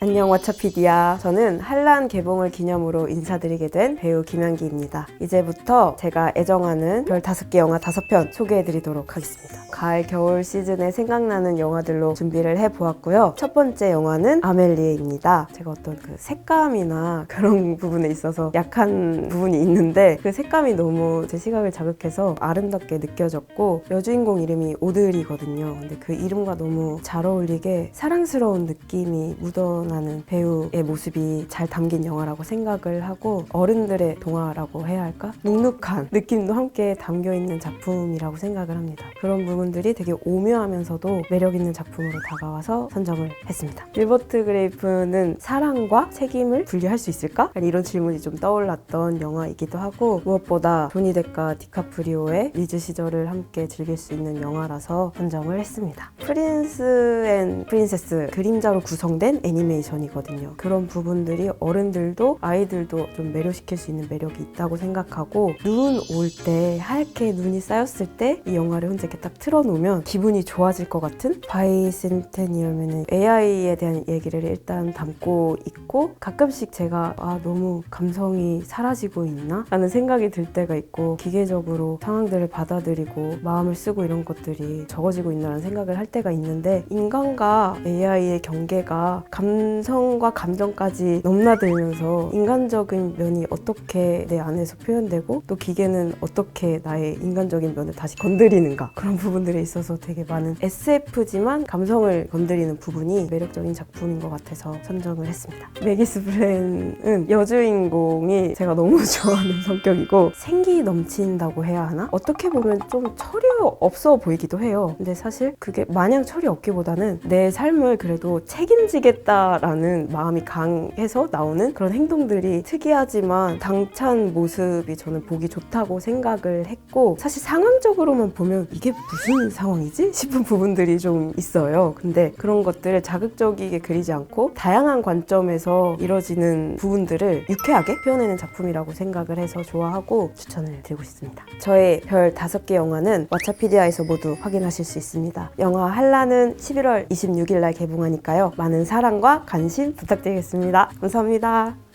안녕 왓챠피디야. 저는 한란 개봉을 기념으로 인사드리게 된 배우 김현기입니다. 이제부터 제가 애정하는 별 다섯 개 영화 다섯 편 소개해드리도록 하겠습니다. 가을, 겨울 시즌에 생각나는 영화들로 준비를 해보았고요. 첫 번째 영화는 아멜리에입니다. 제가 어떤 그 색감이나 그런 부분에 있어서 약한 부분이 있는데 그 색감이 너무 제 시각을 자극해서 아름답게 느껴졌고 여주인공 이름이 오드리거든요. 근데 그 이름과 너무 잘 어울리게 사랑스러운 느낌이 묻어 나는 배우의 모습이 잘 담긴 영화라고 생각을 하고 어른들의 동화라고 해야 할까? 눅눅한 느낌도 함께 담겨 있는 작품이라고 생각을 합니다. 그런 부분들이 되게 오묘하면서도 매력 있는 작품으로 다가와서 선정을 했습니다. 윌버트 그레이프는 사랑과 책임을 분리할 수 있을까? 이런 질문이 좀 떠올랐던 영화이기도 하고 무엇보다 조니 뎁과 디카프리오의 리즈 시절을 함께 즐길 수 있는 영화라서 선정을 했습니다. 프린스 앤 프린세스 그림자로 구성된 애니메이션 이거든요. 그런 부분들이 어른들도 아이들도 좀 매료시킬 수 있는 매력이 있다고 생각하고 눈 올 때 하얗게 눈이 쌓였을 때 이 영화를 혼자 이렇게 딱 틀어놓으면 기분이 좋아질 것 같은 바이센테니얼면은 AI에 대한 얘기를 일단 담고 있고 가끔씩 제가 아 너무 감성이 사라지고 있나 라는 생각이 들 때가 있고 기계적으로 상황들을 받아들이고 마음을 쓰고 이런 것들이 적어지고 있나라는 생각을 할 때가 있는데 인간과 AI의 경계가 감 성과 감정까지 넘나들면서 인간적인 면이 어떻게 내 안에서 표현되고 또 기계는 어떻게 나의 인간적인 면을 다시 건드리는가 그런 부분들에 있어서 되게 많은 SF지만 감성을 건드리는 부분이 매력적인 작품인 것 같아서 선정을 했습니다. 메기스 블렌은 여주인공이 제가 너무 좋아하는 성격이고 생기 넘친다고 해야 하나? 어떻게 보면 좀 철이 없어 보이기도 해요. 근데 사실 그게 마냥 철이 없기보다는 내 삶을 그래도 책임지겠 다라는 마음이 강해서 나오는 그런 행동들이 특이하지만 당찬 모습이 저는 보기 좋다고 생각을 했고 사실 상황적으로만 보면 이게 무슨 상황이지? 싶은 부분들이 좀 있어요. 근데 그런 것들을 자극적이게 그리지 않고 다양한 관점에서 이뤄지는 부분들을 유쾌하게 표현해낸 작품이라고 생각을 해서 좋아하고 추천을 드리고 싶습니다. 저의 별 다섯 개 영화는 왓챠피디아에서 모두 확인하실 수 있습니다. 영화 한라는 11월 26일 날 개봉하니까요. 많은 사랑과 관심 부탁드리겠습니다. 감사합니다.